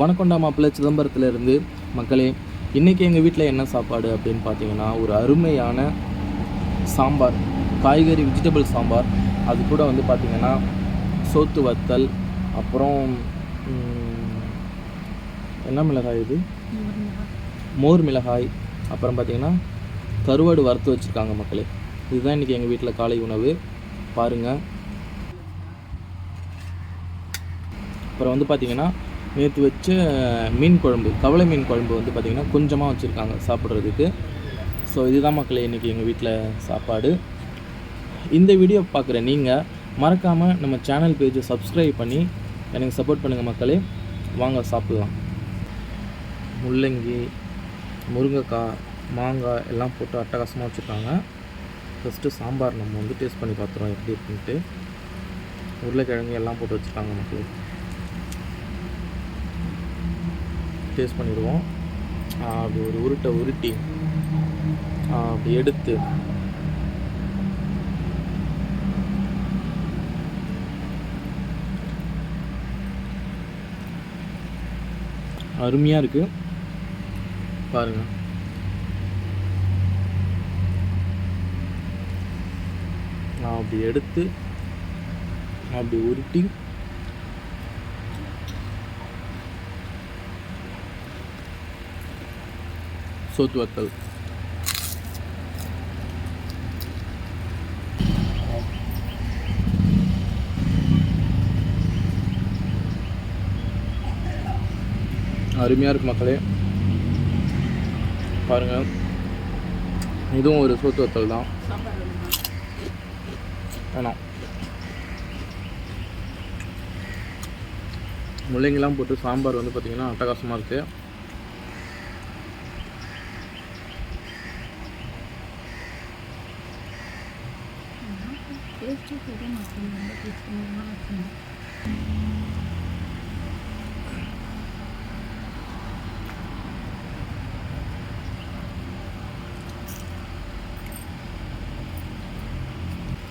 வணக்கொண்டா மாப்பிள்ளை சிதம்பரத்துலேருந்து மக்களே இன்றைக்கி எங்கள் வீட்டில் என்ன சாப்பாடு? அப்படின்னு பார்த்தீங்கன்னா ஒரு அருமையான சாம்பார் காய்கறி வெஜிடபிள் சாம்பார். அது கூட வந்து பார்த்திங்கன்னா சோத்து வத்தல் அப்புறம் என்ன மிளகாய் இது? மோர் மிளகாய். அப்புறம் பார்த்திங்கன்னா கருவாடு வறுத்து வச்சுருக்காங்க மக்களே. இதுதான் இன்றைக்கி எங்கள் வீட்டில் காலை உணவு. பாருங்கள் அப்புறம் வந்து பார்த்திங்கன்னா நேற்று வச்ச மீன் குழம்பு கவலை மீன் குழம்பு வந்து பார்த்திங்கன்னா கொஞ்சமாக வச்சுருக்காங்க சாப்பிட்றதுக்கு. ஸோ இதுதான் மக்களே இன்றைக்கி எங்கள் வீட்டில் சாப்பாடு. இந்த வீடியோ பார்க்குற நீங்கள் மறக்காமல் நம்ம சேனல் பேஜை சப்ஸ்கிரைப் பண்ணி எனக்கு சப்போர்ட் பண்ணுங்கள் மக்களே. வாங்க சாப்பிட்லாம். முள்ளங்கி முருங்கைக்காய் மாங்காய் எல்லாம் போட்டு அட்டகாசமாக வச்சுருக்காங்க. ஃபஸ்ட்டு சாம்பார் நம்ம வந்து டேஸ்ட் பண்ணி பார்த்துருவோம் எப்படி இருக்குன்ட்டு. உருளைக்கிழங்கு எல்லாம் போட்டு வச்சுருக்காங்க மக்களுக்கு டேஸ்ட் பண்ணிடுவோம். அப்படி ஒரு உருட்டை உருட்டி அப்படி எடுத்து அருமையாக இருக்குது பாருங்கள் நான் அப்படி எடுத்து அப்படி உருட்டி சோத்து வத்தல். அருமையாக இருக்கு மக்களே. பாருங்கள் இதுவும் ஒரு சோத்து வத்தல் தான். வேணாம். முள்ளங்கிலாம் போட்டு சாம்பார் வந்து பார்த்திங்கன்னா அட்டகாசமாக இருக்குது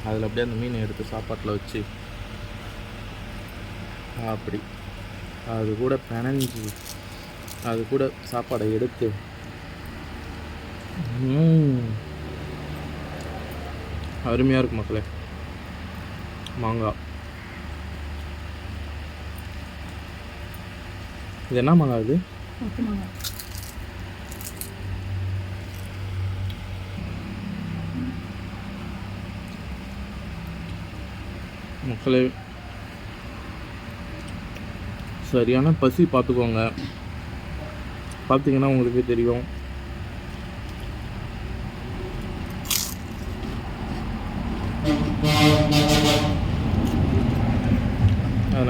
அதில் அப்படியே அந்த மீனை எடுத்து சாப்பாட்டில் வச்சு அப்படி. அது கூட பிணைஞ்சு அது கூட சாப்பாடை எடுத்து. அருமையாக இருக்கும் மக்களே. மாங்காய் இது என்ன மாங்காய் இது? மக்களே சரியான பசி பார்த்துக்கோங்க. பார்த்தீங்கன்னா உங்களுக்கே தெரியும்.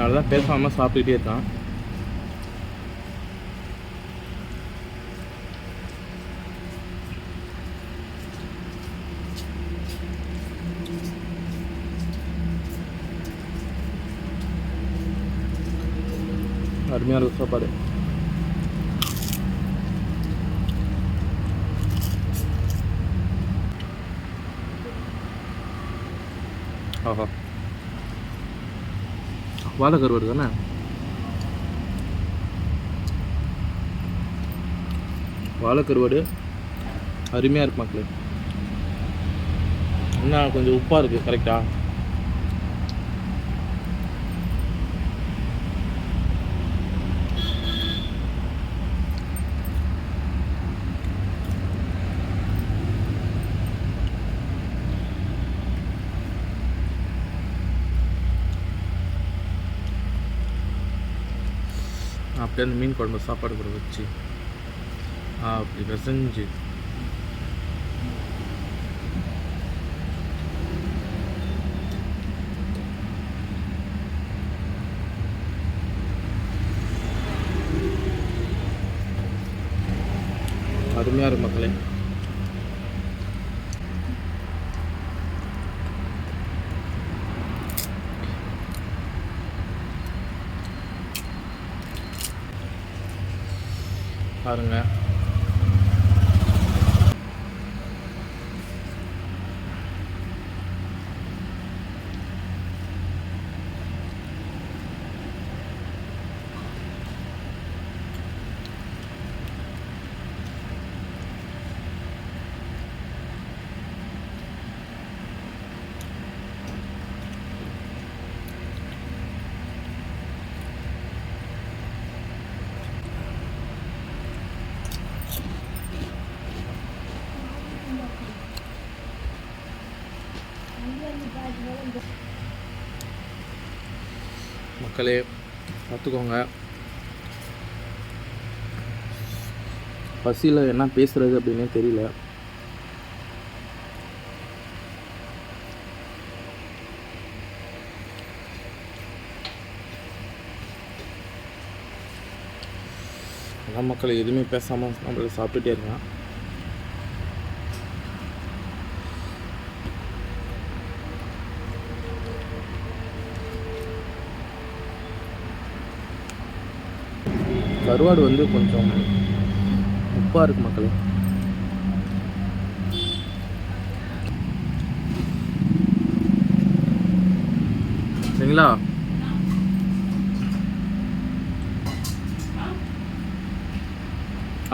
அதனால தான் பேசாமல் சாப்பிட்டுட்டே இருக்கான் அருமையாக இருக்கும் சாப்பாடு ஆஹா வாழைக்கருவாடு தானே வாழைக்கருவாடு அருமையாக இருக்கு மக்களே. என்ன கொஞ்சம் உப்பாக இருக்குது கரெக்டாக அப்படியே அந்த மீன் குழம்பு சாப்பாடு கூட வச்சு அப்படி பிசைஞ்சு. அருமையாக இருக்கும் மக்களே. பாருங்கள் மக்களே பார்த்துக்கோங்க. பசியில் என்ன பேசுகிறது அப்படின்னே தெரியல. மக்கள் எதுவுமே பேசாமல் நம்மள சாப்பிட்டுட்டே இருக்கான் கருவாடு வந்து கொஞ்சம் உப்பாக இருக்கு மக்களே. சரிங்களா?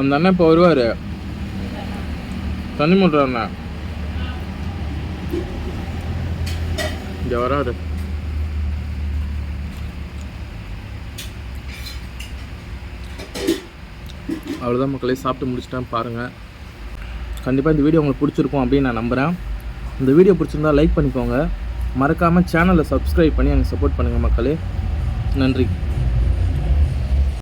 அந்த அண்ணன் இப்போ வருவார். தண்ணி மூட்டுற அண்ணன் இங்கே வராரு அவ்வளோதான் மக்களே சாப்பிட்டு முடிச்சுட்டேன் பாருங்கள் கண்டிப்பாக இந்த வீடியோ உங்களுக்கு பிடிச்சிருக்கும் அப்படின்னு நான் நம்புகிறேன் இந்த வீடியோ பிடிச்சிருந்தா லைக் பண்ணிக்கோங்க. மறக்காமல் சேனலை சப்ஸ்கிரைப் பண்ணி எனக்கு சப்போர்ட் பண்ணுங்கள் மக்களே. நன்றி.